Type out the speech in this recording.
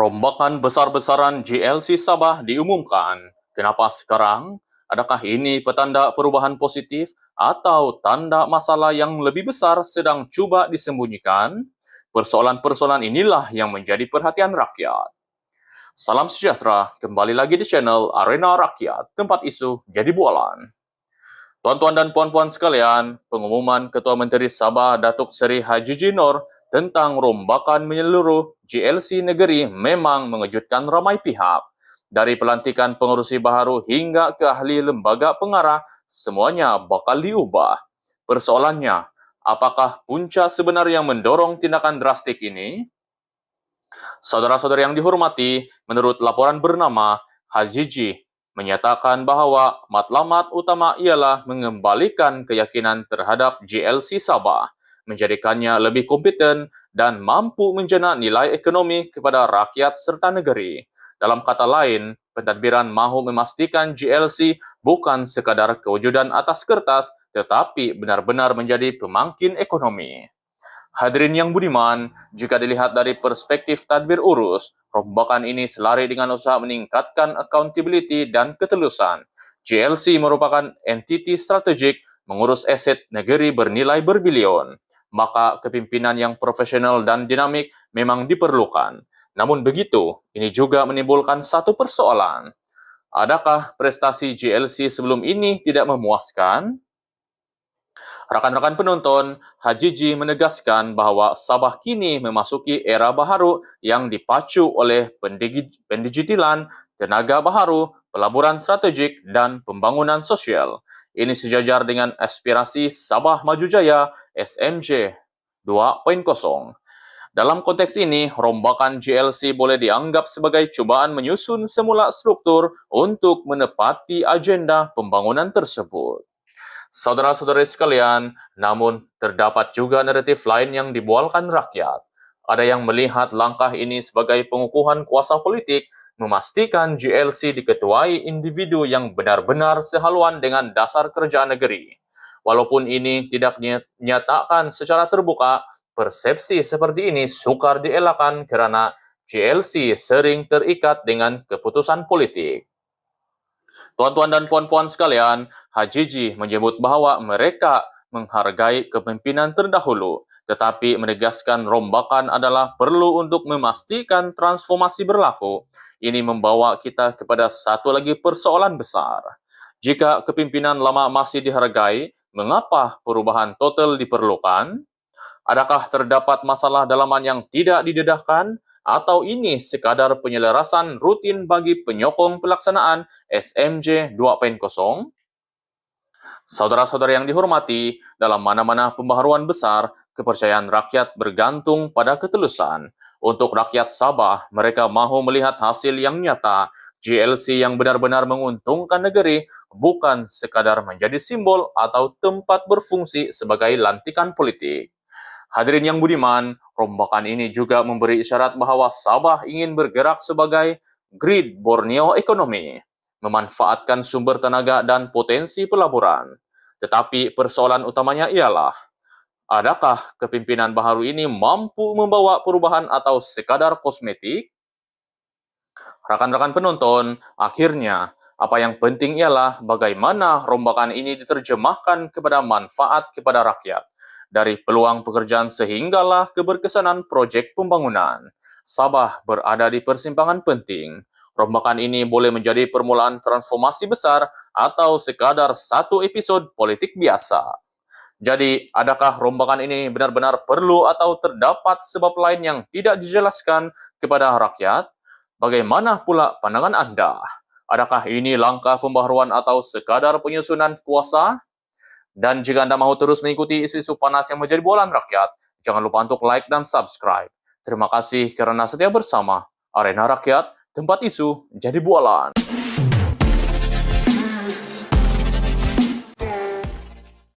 Rombakan besar-besaran GLC Sabah diumumkan. Kenapa sekarang? Adakah ini petanda perubahan positif atau tanda masalah yang lebih besar sedang cuba disembunyikan? Persoalan-persoalan inilah yang menjadi perhatian rakyat. Salam sejahtera, kembali lagi di channel Arena Rakyat, tempat isu jadi bualan. Tuan-tuan dan puan-puan sekalian, pengumuman Ketua Menteri Sabah Datuk Seri Haji Jinor tentang rombakan menyeluruh GLC negeri memang mengejutkan ramai pihak. Dari pelantikan pengurusi baharu hingga ke ahli lembaga pengarah, semuanya bakal diubah. Persoalannya, apakah punca sebenar yang mendorong tindakan drastik ini? Saudara-saudara yang dihormati, menurut laporan bernama Hajiji menyatakan bahawa matlamat utama ialah mengembalikan keyakinan terhadap GLC Sabah menjadikannya lebih kompeten dan mampu menjana nilai ekonomi kepada rakyat serta negeri. Dalam kata lain, pentadbiran mahu memastikan GLC bukan sekadar kewujudan atas kertas tetapi benar-benar menjadi pemangkin ekonomi. Hadirin yang budiman, jika dilihat dari perspektif tadbir urus, rombakan ini selari dengan usaha meningkatkan accountability dan ketelusan. GLC merupakan entiti strategik mengurus aset negeri bernilai berbilion maka kepimpinan yang profesional dan dinamik memang diperlukan. Namun begitu, ini juga menimbulkan satu persoalan. Adakah prestasi GLC sebelum ini tidak memuaskan? Rakan-rakan penonton, Hajiji menegaskan bahawa Sabah kini memasuki era baharu yang dipacu oleh pendigitilan, tenaga baharu, pelaburan strategik, dan pembangunan sosial. Ini sejajar dengan aspirasi Sabah Maju Jaya SMJ 2.0. Dalam konteks ini, rombakan GLC boleh dianggap sebagai cubaan menyusun semula struktur untuk menepati agenda pembangunan tersebut. Saudara-saudari sekalian, namun terdapat juga naratif lain yang dibualkan rakyat. Ada yang melihat langkah ini sebagai pengukuhan kuasa politik memastikan GLC diketuai individu yang benar-benar sehaluan dengan dasar kerjaan negeri. Walaupun ini tidak dinyatakan secara terbuka, persepsi seperti ini sukar dielakkan kerana GLC sering terikat dengan keputusan politik. Tuan-tuan dan puan-puan sekalian, Hajiji menyebut bahawa mereka menghargai kepimpinan terdahulu, tetapi menegaskan rombakan adalah perlu untuk memastikan transformasi berlaku. Ini membawa kita kepada satu lagi persoalan besar. Jika kepimpinan lama masih dihargai, mengapa perubahan total diperlukan? Adakah terdapat masalah dalaman yang tidak didedahkan? Atau ini sekadar penyelarasan rutin bagi penyokong pelaksanaan SMJ 2.0? Saudara-saudara yang dihormati, dalam mana-mana pembaharuan besar, kepercayaan rakyat bergantung pada ketelusan. Untuk rakyat Sabah, mereka mahu melihat hasil yang nyata, GLC yang benar-benar menguntungkan negeri, bukan sekadar menjadi simbol atau tempat berfungsi sebagai lantikan politik. Hadirin yang budiman, rombakan ini juga memberi isyarat bahawa Sabah ingin bergerak sebagai grid Borneo ekonomi memanfaatkan sumber tenaga dan potensi pelaburan. Tetapi persoalan utamanya ialah, adakah kepimpinan baharu ini mampu membawa perubahan atau sekadar kosmetik? Rakan-rakan penonton, akhirnya apa yang penting ialah bagaimana rombakan ini diterjemahkan kepada manfaat kepada rakyat. Dari peluang pekerjaan sehinggalah keberkesanan projek pembangunan. Sabah berada di persimpangan penting. Rombakan ini boleh menjadi permulaan transformasi besar atau sekadar satu episod politik biasa. Jadi, adakah rombakan ini benar-benar perlu atau terdapat sebab lain yang tidak dijelaskan kepada rakyat? Bagaimana pula pandangan anda? Adakah ini langkah pembaharuan atau sekadar penyusunan kuasa? Dan jika anda mahu terus mengikuti isu-isu panas yang menjadi bualan rakyat, jangan lupa untuk like dan subscribe. Terima kasih kerana setia bersama Arena Rakyat tempat isu jadi bualan.